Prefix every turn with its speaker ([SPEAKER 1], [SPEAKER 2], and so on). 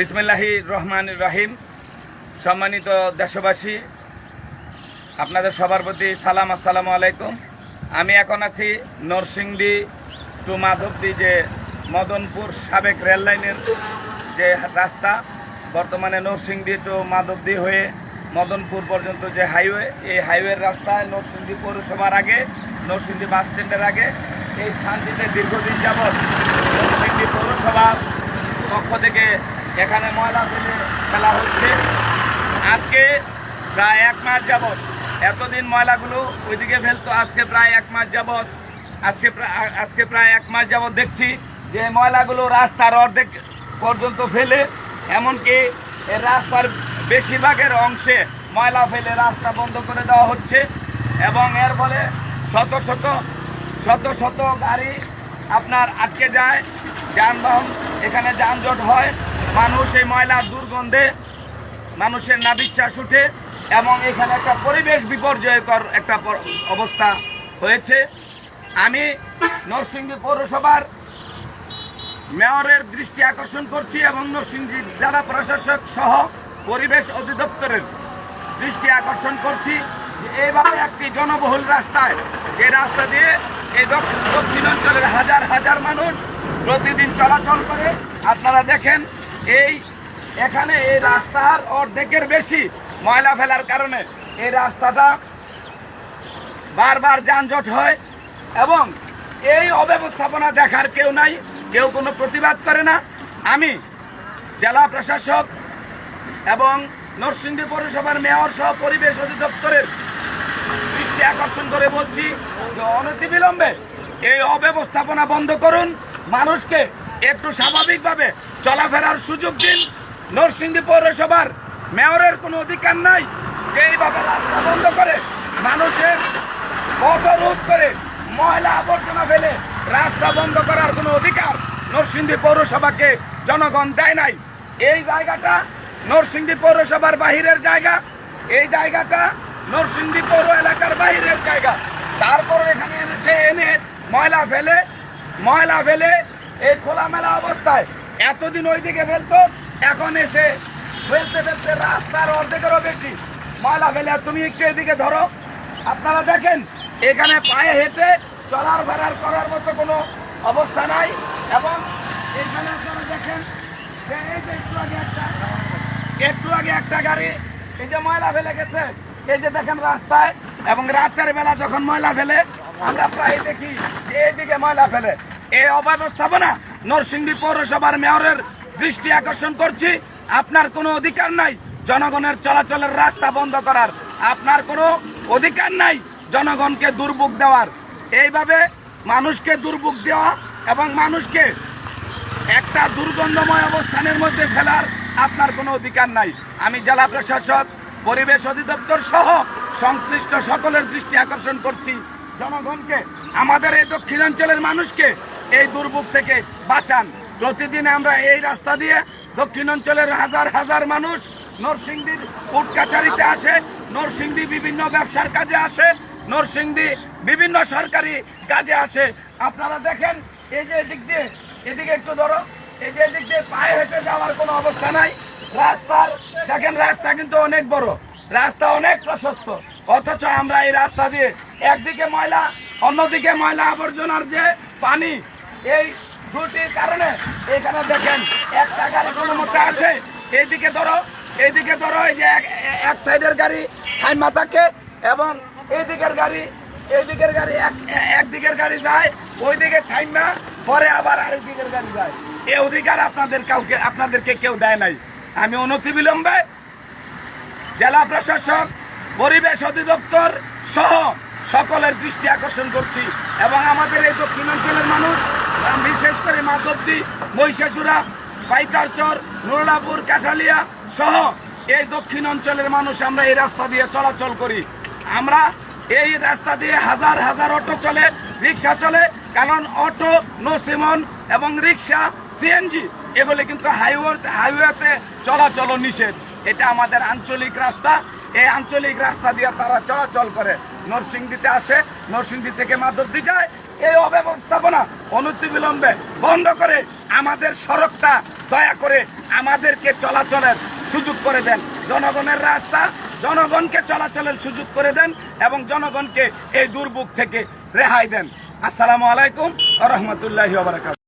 [SPEAKER 1] বিসমিল্লাহি রহমান রাহিম। সম্মানিত দেশবাসী, আপনাদের সবার প্রতি সালাম, আসসালামু আলাইকুম। আমি এখন আছি নরসিংদী টু মাধবদী যে মদনপুর সাবেক রেল লাইনের যে রাস্তা, বর্তমানে নরসিংদী টু মাধবদী হয়ে মদনপুর পর্যন্ত যে হাইওয়ে, এই হাইওয়ের রাস্তায় নরসিংদী পৌরসভার আগে, নরসিংদী বাস স্ট্যান্ডের আগে, এই স্থানটিতে দীর্ঘদিন যাবৎ নরসিংদী পৌরসভার পক্ষ থেকে এখানে ময়লা ফেলে ফেলা হচ্ছে। আজকে প্রায় এক মাস যাবৎ এতদিন ময়লাগুলো ওইদিকে ফেলতো, আজকে প্রায় এক মাস যাবৎ, আজকে আজকে প্রায় এক মাস যাবৎ দেখছি যে ময়লাগুলো রাস্তার অর্ধেক পর্যন্ত ফেলে, এমনকি রাস্তার বেশিরভাগের অংশে ময়লা ফেলে রাস্তা বন্ধ করে দেওয়া হচ্ছে এবং এর ফলে শত শত শত শত গাড়ি আপনার আটকে যায়, যানবাহন, এখানে যানজট হয়। মানুষ এই ময়লার দুর্গন্ধে মানুষের নাবিশ্বাস উঠে এবং এখানে একটা পরিবেশ বিপর্যয়কর একটা অবস্থা হয়েছে। আমি নরসিংদী পৌরসভার মেয়রের দৃষ্টি আকর্ষণ করছি এবং নরসিংদী জেলা প্রশাসক সহ পরিবেশ অধিদপ্তরের দৃষ্টি আকর্ষণ করছি এইভাবে একটি জনবহুল রাস্তায় যে রাস্তা দিয়ে এই দক্ষ- দক্ষিণাঞ্চলের হাজার হাজার মানুষ প্রতিদিন চলাচল করে, আপনারা দেখেন এই, এখানে এই রাস্তার অর্ধেকের বেশি ময়লা ফেলার কারণে এই রাস্তাটা বারবার যানজট হয় এবং এই অব্যবস্থাপনা দেখার কেউ নাই, কেউ কোনো প্রতিবাদ করে না। আমি জেলা প্রশাসক এবং নরসিংদী পৌরসভার মেয়র সহ পরিবেশ অধিদপ্তরের দৃষ্টি আকর্ষণ করে বলছি যে অনতিবিলম্বে এই অব্যবস্থাপনা বন্ধ করুন। মানুষকে একটু স্বাভাবিকভাবে চলাফেরার সুযোগ দিন। নরসিংদী পৌরসভার মেয়রের কোনো অধিকার নাই। যে এইভাবে রাস্তা বন্ধ করে মানুষের পথ রোধ করে ময়লা আবর্জনা ফেলে রাস্তা বন্ধ করার কোনো অধিকার নরসিংদী পৌরসভাকে জনগণ দেয় নাই। এই জায়গাটা নরসিংদী পৌরসভার বাহিরের জায়গা। এই জায়গাটা নরসিংদী পৌর এলাকার বাহিরের জায়গা। তারপর এখানে এসে এনে ময়লা ফেলে ময়লা ফেলে এই খোলামেলা অবস্থায় এতদিন ওইদিকে ফেলতো, এখন এসে ফেলতে ফেলতে রাস্তার অর্ধেকেরও বেশি। ময়লা ফেলে তুমি একটু এদিকে ধরো। আপনারা দেখেন, এখানে পায়ে হেঁটে চলার ফেরার করার মতো কোনো অবস্থা নাই। এবং এখানে আপনারা দেখেন যে একটু আগে একটা, একটু আগে একটা গাড়ি, এই যে ময়লা ফেলে গেছে, এই যে দেখেন রাস্তায়, এবং রাতের বেলা যখন ময়লা ফেলে, আমরা প্রায় দেখি, এইদিকে ময়লা ফেলে। এই অব্যবস্থাপনা নরসিংদী পৌরসভার মেয়রের দৃষ্টি আকর্ষণ করছি। আপনার কোনো অধিকার নাই জনগণের চলাচলের রাস্তা বন্ধ করার। আপনার কোনো অধিকার নাই জনগণকে দুর্ভোগ দেওয়ার। এইভাবে মানুষকে দুর্ভোগ দেওয়া এবং মানুষকে একটা দুর্গন্ধময় অবস্থানের মধ্যে ফেলার আপনার কোনো অধিকার নাই। আমি জেলা প্রশাসক, পরিবেশ অধিদপ্তর সহ সংশ্লিষ্ট সকলের দৃষ্টি আকর্ষণ করছি। জনগণকে, আমাদের এই দক্ষিণাঞ্চলের মানুষকে এই দুর্ভোগ থেকে বাঁচান। প্রতিদিন আমরা এই রাস্তা দিয়ে দক্ষিণাঞ্চলের হাজার হাজার মানুষ নরসিংদীর কোর্ট কাছারিতে আসে, নরসিংদী বিভিন্ন ব্যবসার কাজে আসে, নরসিংদী বিভিন্ন সরকারি কাজে আসে। আপনারা দেখেন, এই যে এদিক দিয়ে, এদিকে একটু ধরো, এই যে এদিক দিয়ে পায়ে হেঁটে যাওয়ার কোনো অবস্থা নাই। রাস্তার, দেখেন রাস্তা কিন্তু অনেক বড়, রাস্তা অনেক প্রশস্ত। অথচ আমরা এই রাস্তা দিয়ে একদিকে ময়লা, অন্যদিকে ময়লা আবর্জনার যে পানি এই দুটির কারণে এখানে দেখেন, একটা গাড়ি কোনো মতো আসে এইদিকে ধরো এইদিকে ধরো, এই যে এক- সাইডের গাড়ি হাইমা থাকে এবং এই দিকের গাড়ি এই দিকের গাড়ি এক- একদিকের গাড়ি যায় ওই দিকে থাইমা, পরে আবার আরেক দিকের গাড়ি যায়। এই অধিকার আপনাদের কাউকে আপনাদেরকে কেউ দেয় নাই। আমি অনতি বিলম্বে জেলা প্রশাসক পরিবেশ অধিদপ্তর সহ সকলের দৃষ্টি আকর্ষণ করছি এবং আমাদের এই দক্ষিণাঞ্চলের মানুষ বিশেষ করে মাধবদী, মহিষাসুরা পাইকারচর নুরলাপুর, কাঠালিয়া সহ এই দক্ষিণ অঞ্চলের মানুষ আমরা এই রাস্তা দিয়ে চলাচল করি। আমরা এই রাস্তা দিয়ে হাজার হাজার অটো চলে, রিক্সা চলে, কারণ অটো নো সিমন এবং রিক্সা সিএনজি এগুলি কিন্তু হাইওয়ে, হাইওয়েতে চলাচল নিষেধ। এটা আমাদের আঞ্চলিক রাস্তা। এই আঞ্চলিক রাস্তা দিয়ে তারা চলাচল করে। নরসিংদীতে আসে, নরসিংদী থেকে মাধবদী যায় এই অব্যবস্থাপনা অনতিবিলম্বে বন্ধ করে আমাদের সড়কটা দয়া করে আমাদেরকে চলাচলের সুযোগ করে দেন। জনগণের রাস্তা, জনগণকে চলাচলের সুযোগ করে দেন এবং জনগণকে এই দুর্ভোগ থেকে রেহাই দেন। আসসালামু আলাইকুম রহমতুল্লাহ